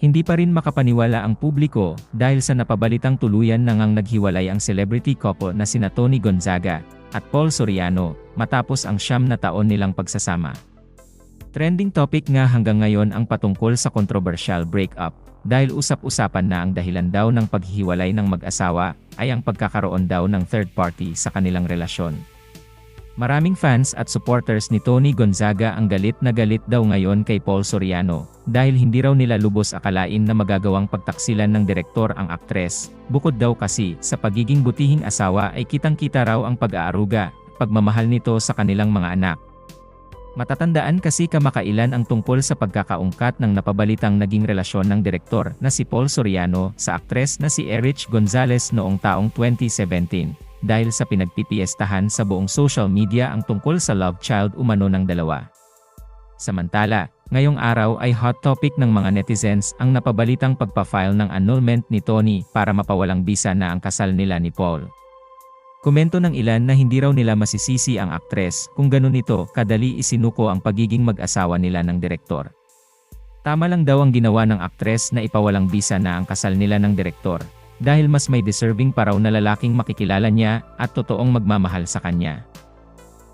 Hindi pa rin makapaniwala ang publiko dahil sa napabalitang tuluyan na ngang naghiwalay ang celebrity couple na sina Tony Gonzaga at Paul Soriano matapos ang siyam na taon nilang pagsasama. Trending topic nga hanggang ngayon ang patungkol sa controversial breakup dahil usap-usapan na ang dahilan daw ng paghihiwalay ng mag-asawa ay ang pagkakaroon daw ng third party sa kanilang relasyon. Maraming fans at supporters ni Tony Gonzaga ang galit na galit daw ngayon kay Paul Soriano, dahil hindi raw nila lubos akalain na magagawang pagtaksilan ng direktor ang aktres, bukod daw kasi sa pagiging butihing asawa ay kitang-kita raw ang pag-aaruga, pagmamahal nito sa kanilang mga anak. Matatandaan kasi kamakailan ang tungkol sa pagkakaungkat ng napabalitang naging relasyon ng direktor na si Paul Soriano sa aktres na si Erich Gonzalez noong taong 2017 dahil sa pinagpipiestahan sa buong social media ang tungkol sa love child umano ng dalawa. Samantala, ngayong araw ay hot topic ng mga netizens ang napabalitang pagpa-file ng annulment ni Tony para mapawalang bisa na ang kasal nila ni Paul. Komento ng ilan na hindi raw nila masisisi ang aktres kung ganun ito kadali isinuko ang pagiging mag-asawa nila ng direktor. Tama lang daw ang ginawa ng aktres na ipawalang bisa na ang kasal nila ng direktor, dahil mas may deserving pa raw na lalaking makikilala niya at totoong magmamahal sa kanya.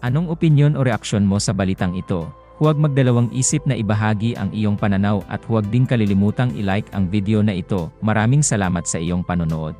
Anong opinyon o reaksyon mo sa balitang ito? Huwag magdalawang isip na ibahagi ang iyong pananaw at huwag din kalilimutang i-like ang video na ito. Maraming salamat sa iyong panonood.